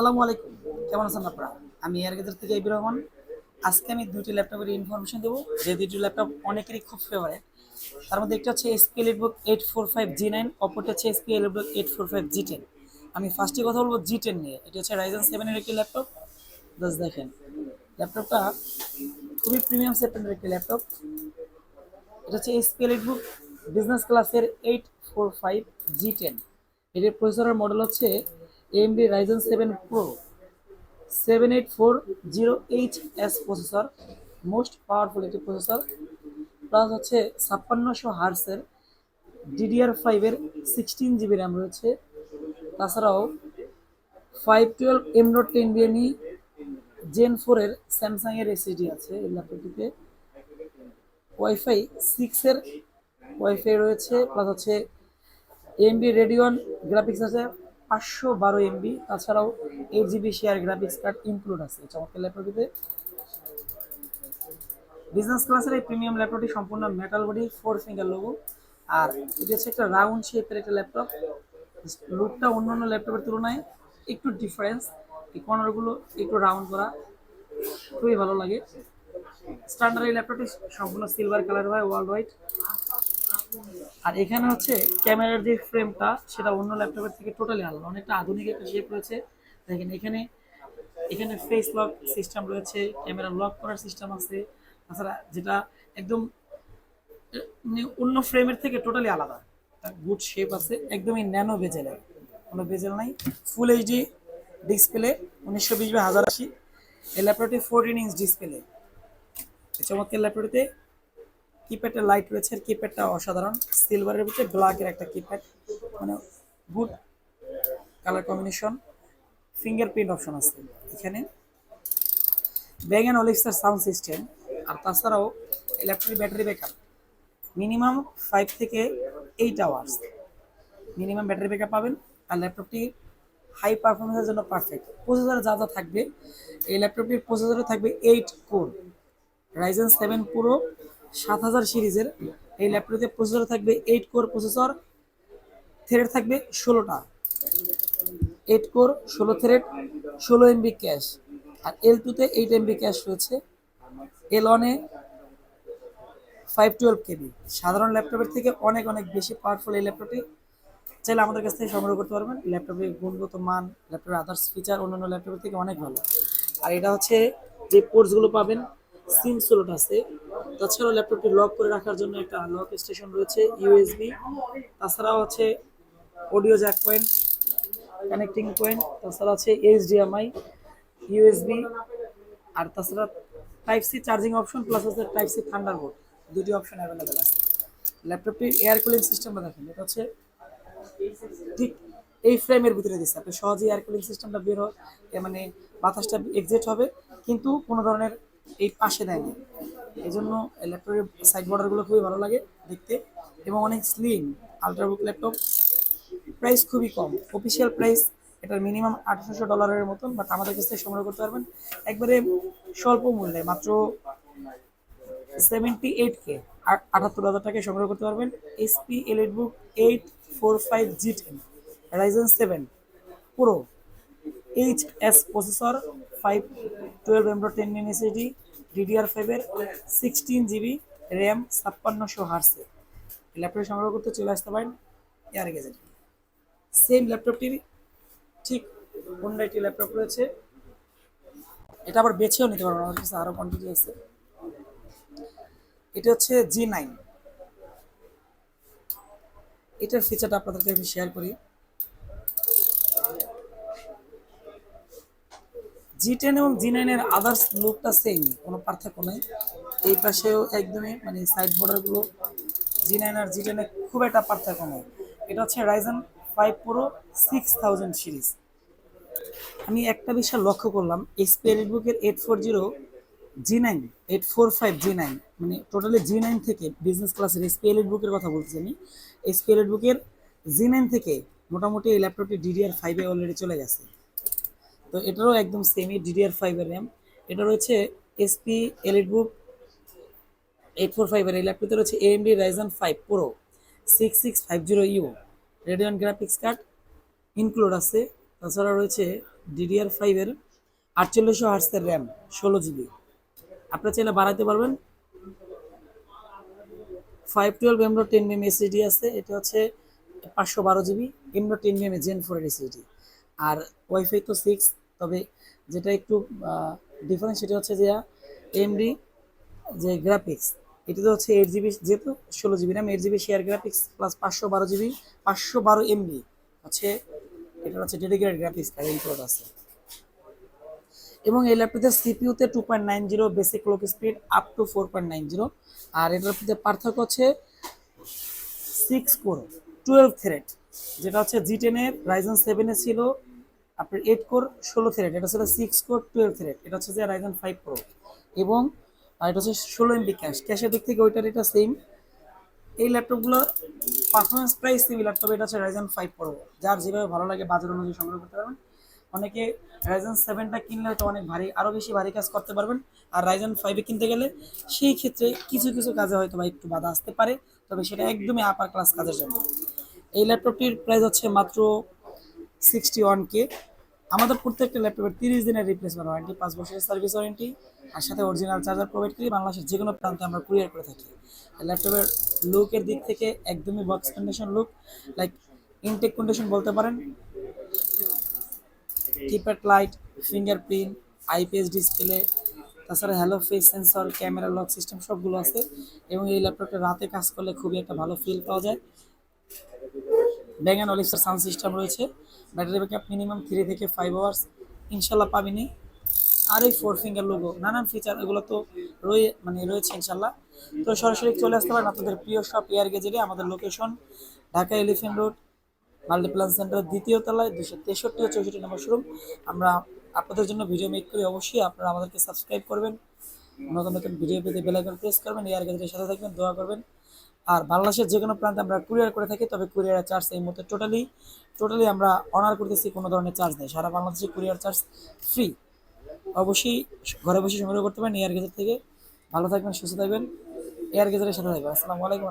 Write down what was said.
আসসালামু আলাইকুম। কেমন আছেন আপনারা? আমি এয়ারগেজার থেকে ইবির রহমান আজকে আমি দুটি ল্যাপটপের ইনফরমেশন দেবো। যে দুটি ল্যাপটপ অনেকেরই খুব ফেভারিট তার মধ্যে একটা হচ্ছে HP EliteBook eight four five G nine অপরটা হচ্ছে HP EliteBook eight four five G ten আমি ফার্স্টে কথা বলব জি টেন নিয়ে। এটা হচ্ছে রাইজেন সেভেনের একটি ল্যাপটপ। জাস্ট দেখেন। ল্যাপটপটা খুবই প্রিমিয়াম সেগমেন্টের একটি ল্যাপটপ। এটা হচ্ছে এসপি এলিটবুক বিজনেস ক্লাসের eight four five G ten এটির প্রসেসরের মডেল হচ্ছে AMD Ryzen seven pro seven eight four zero H S processor most powerful একটি প্রসেসর প্লাস হচ্ছে ছাপ্পান্নশো হার্সের ডিডিআর ফাইভের সিক্সটিন জিবি র্যাম রয়েছে। তাছাড়াও five twelve M dot ten বিএনই Gen ফোরের স্যামসাংয়ের এসএসডি আছে এই ল্যাপটপটিতে ওয়াইফাই সিক্সের ওয়াইফাই রয়েছে প্লাস হচ্ছে এমবি রেডিওন গ্রাফিক্স আছে। পাঁচশো বারো এমবি তাছাড়াও eight GB share graphics card include আছে, চমৎকার ল্যাপটপটিতে বিজনেস ক্লাসের এই প্রিমিয়াম ল্যাপটপটি সম্পূর্ণ metal body four finger logo আর এটি হচ্ছে একটা রাউন্ড শেপের একটা ল্যাপটপ লুকটা অন্য অন্য ল্যাপটপের তুলনায় একটু ডিফারেন্স এই কর্নারগুলো একটু রাউন্ড করা, খুবই ভালো লাগে। স্ট্যান্ডার্ড এই ল্যাপটপটি সম্পূর্ণ সিলভার কালার হয় ওয়ার্ল্ড হোয়াইট আর এখানে হচ্ছে ক্যামেরার যে ফ্রেমটা, সেটা অন্য ল্যাপটপের থেকে টোটালি আলাদা। অনেকটা আধুনিক একটা শেপ রয়েছে। দেখেন এখানে এখানে ফেস লক সিস্টেম রয়েছে ক্যামেরা লক করার সিস্টেম আছে। তাছাড়া যেটা একদম মানে অন্য ফ্রেমের থেকে টোটালি আলাদা। গুড শেপ আছে, একদমই ন্যানো বেজেলের কোনো বেজেল নাই। ফুল এইচডি ডিসপ্লে উনিশশো বিশ বাই হাজার আশি। এই ল্যাপটপটি ফোরটিন ইঞ্চ ডিসপ্লে চমৎকার ল্যাপটপটিতে কিপ্যাডের লাইট রয়েছে, আর কিপ্যাডটা অসাধারণ। সিলভারের ভিতরে ব্ল্যাকের একটা কিপ্যাড মানে good colour combination fingerprint option আছে এখানে। Bang and Olufsen sound system আর তাছাড়াও ল্যাপটপের ব্যাটারি ব্যাকআপ মিনিমাম ফাইভ থেকে eight hours minimum battery backup পাবেন, আর ল্যাপটপটি হাই পারফরমেন্সের জন্য পারফেক্ট প্রসেসরে যা যা থাকবে, এই ল্যাপটপটির প্রসেসরে থাকবে এইট কোর রাইজেন সেভেন পুরো সাত হাজার সিরিজের এই ল্যাপটপে প্রসেসর থাকবে এইট কোর প্রসেসর থ্রেড থাকবে ষোলোটা। এইট কোর ষোলো থ্রেড ষোলো এমবি ক্যাশ আর এল টুতে এইট এমবি ক্যাশ রয়েছে। এল ওয়ানে ফাইভ টুয়েলভ কেবি সাধারণ ল্যাপটপের থেকে অনেক অনেক বেশি পাওয়ারফুল এই ল্যাপটপটি। চাইলে আমাদের কাছ থেকে সংগ্রহ করতে পারবেন। ল্যাপটপের গুণগত মান, ল্যাপটপের আদার্স ফিচার অন্যান্য ল্যাপটপের থেকে অনেক ভালো। আর এটা হচ্ছে যে কোর্সগুলো পাবেন সিম আছে। তাছাড়াও ল্যাপটপটি লক করে রাখার জন্য একটা লক স্টেশন রয়েছে ইউএসবি তাছাড়াও আছে audio jack point connecting point তাছাড়া আছে এইচডিএমআই ইউএসবি আর তাছাড়া type C charging option plus হচ্ছে টাইপ সি থান্ডারবোল্ট দুটি অপশন অ্যাভেলেবেল আছে। ল্যাপটপটির এয়ার কুলিং সিস্টেমটা দেখেন, এটা হচ্ছে ঠিক এই ফ্রেমের ভিতরে দিচ্ছে আপনি সহজেই এয়ার কুলিং সিস্টেমটা বের হয় মানে বাতাসটা এক্সিট হবে। কিন্তু কোনো ধরনের এই পাশে দেয়নি। এই জন্য ল্যাপটপের সাইড বর্ডারগুলো খুবই ভালো লাগে দেখতে এবং অনেক স্লিম আলট্রাবুক ল্যাপটপ প্রাইস খুবই কম অফিসিয়াল প্রাইস এটার মিনিমাম আঠারোশো ডলারের মতন বাট আমাদের কাছ থেকে সংগ্রহ করতে পারবেন। একবারে স্বল্প মূল্যে, মাত্র সেভেন্টি এইট কে আটাত্তর হাজার টাকায় সংগ্রহ করতে পারবেন। HP EliteBook eight four five G ten Ryzen seven পুরো H S processor five twelve M dot ten N SSD DDR ফাইভের সিক্সটিন জিবি র্যাম ছাপ্পান্নশো হার্সে ল্যাপটপ সংগ্রহ করতে চলে আসতে পারেন এয়ার গেজেট সেম ল্যাপটপটির ঠিক অন্য একটি ল্যাপটপ রয়েছে। এটা আবার বেছেও নিতে পারবেন আমার কাছে আরও কোয়ান্টিটি আছে। এটা হচ্ছে জি নাইন এটার ফিচারটা আপনাদেরকে আমি শেয়ার করি। জি টেন এবং জি নাইনের আদার্স লুকটা সেম কোনো পার্থক্য নেই। এই পাশেও একদমই মানে সাইড বর্ডারগুলো জি নাইন আর জি টেনে খুব একটা পার্থক্য নেই। এটা হচ্ছে Ryzen five pro six thousand series আমি একটা বিষয় লক্ষ্য করলাম এসপি বুকের eight four zero G nine eight four five G nine মানে টোটালি জি নাইন থেকে বিজনেস ক্লাসের এসপি বুকের কথা বলতেছি আমি। এসপি বুকের জি নাইন থেকে মোটামুটি এই ল্যাপটপটি ডিডিআর ফাইভে অলরেডি চলে গেছে। তো এটারও একদম সেমি ডিডিআর ফাইভের র্যাম এটা রয়েছে HP EliteBook eight four ফাইভের এই ল্যাপটপে রয়েছে AMD Ryzen five pro six six five zero U Radeon graphics card include আছে। তাছাড়া রয়েছে ডিডিআর ফাইভের আটচল্লিশশো হার্সের র্যাম ষোলো জিবি আপনারা চাইলে বাড়াতে পারবেন। ফাইভ টুয়েলভ এমরো টেন এম এসিডি আছে। এটা হচ্ছে পাঁচশো বারো GB এমরো ten M Gen four SSD আর ওয়াইফাই তো সিক্স তবে যেটা একটু ডিফারেন্স সেটা হচ্ছে যে এমডি যে গ্রাফিক্স এটাতে হচ্ছে এইট জিবি যেহেতু ষোলো GB RAM eight GB share graphics plus পাঁচশো বারো জিবি পাঁচশো বারো এমবি হচ্ছে, এটা হচ্ছে ডেডিকেটেড গ্রাফিক্স কার্ড ইনক্লুড আছে। এবং এই ল্যাপটপের সিপিইউতে two point nine zero basic clock speed up to four point nine zero আর এটার মধ্যে পার্থক্য হচ্ছে সিক্স কোর টুয়েলভ থ্রেড যেটা হচ্ছে জি টেনের রাইজন সেভেনে ছিল আপনার এইট কোর ষোলো থ্রেড এটা হচ্ছে সিক্স কোর টুয়েলভ থ্রেড এটা হচ্ছে যে রাইজন ফাইভ প্রো এবং এটা হচ্ছে ষোলো এমবি ক্যাশ ক্যাশের দিক থেকে ওইটার এটা সেম এই ল্যাপটপগুলো পারফরমেন্স প্রাইস সিমিলার ল্যাপটপ এটা হচ্ছে রাইজন ফাইভ প্রো যার যেভাবে ভালো লাগে, বাজার অনুযায়ী সংগ্রহ করতে পারবেন। অনেকে রাইজন সেভেনটা কিনলে হয়তো অনেক ভারী আরও বেশি ভারী কাজ করতে পারবেন। আর রাইজন ফাইভে কিনতে গেলে সেই ক্ষেত্রে কিছু কিছু কাজে হয়তো বা একটু বাধা আসতে পারে, তবে সেটা একদমই আপার ক্লাস কাজের জন্য। এই ল্যাপটপটির প্রাইস হচ্ছে মাত্র সিক্সটি ওয়ান কে আমাদের প্রত্যেকটা ল্যাপটপের তিরিশ দিনের রিপ্লেসমেন্ট ওয়ারেন্টি পাঁচ বছরের সার্ভিস ওয়ারেন্টি আর সাথে অরিজিনাল চার্জার প্রোভাইড করি। বাংলাদেশের যে কোনো প্রান্তে আমরা কুরিয়ার করে থাকি। ল্যাপটপের লুকের দিক থেকে একদমই box condition look like intact condition বলতে পারেন। Keypad light fingerprint IPS display তাছাড়া hello face sensor camera lock system সবগুলো আছে। এবং এই ল্যাপটপটা রাতে কাজ করলে খুবই একটা ভালো ফিল পাওয়া যায়। ব্যাং অ্যান্ড অলিক্সের সাউন্ড সিস্টেম রয়েছে। ব্যাটারি ব্যাকআপ মিনিমাম থ্রি থেকে ফাইভ আওয়ার্স ইনশাল্লাহ পাবিনি আর এই ফোর ফিঙ্গার লোগো নানান ফিচার এগুলো তো রয়ে মানে রয়েছে ইনশাল্লাহ। তো সরাসরি চলে আসতে পারেন আপনাদের প্রিয় শপ এয়ার গেজেটে আমাদের location Dhaka elephant road multiplan centre দ্বিতীয় তলায় দুশো তেষট্টি ও চৌষট্টি নম্বর শোরুম আমরা আপনাদের জন্য ভিডিও মেক করি, অবশ্যই আপনারা আমাদেরকে সাবস্ক্রাইব করবেন। নতুন নতুন ভিডিও পেতে বেলাইকন প্রেস করবেন এয়ার গেজেটের সাথে থাকবেন, দোয়া করবেন। আর বাংলাদেশের যে কোনো প্রান্তে আমরা কুরিয়ার করে থাকি, তবে কুরিয়ারের চার্জ এই মুহূর্তে টোটালি টোটালি আমরা অনার করতেছি, কোনো ধরনের চার্জ নেই। সারা বাংলাদেশে কুরিয়ার চার্জ ফ্রি অবশ্যই ঘরে বসে সংগ্রহ করতে পারেন এয়ার গেজার থেকে। ভালো থাকবেন, সুস্থ থাকবেন। এয়ার গেজারের সাথে থাকবেন। আসসালামু আলাইকুম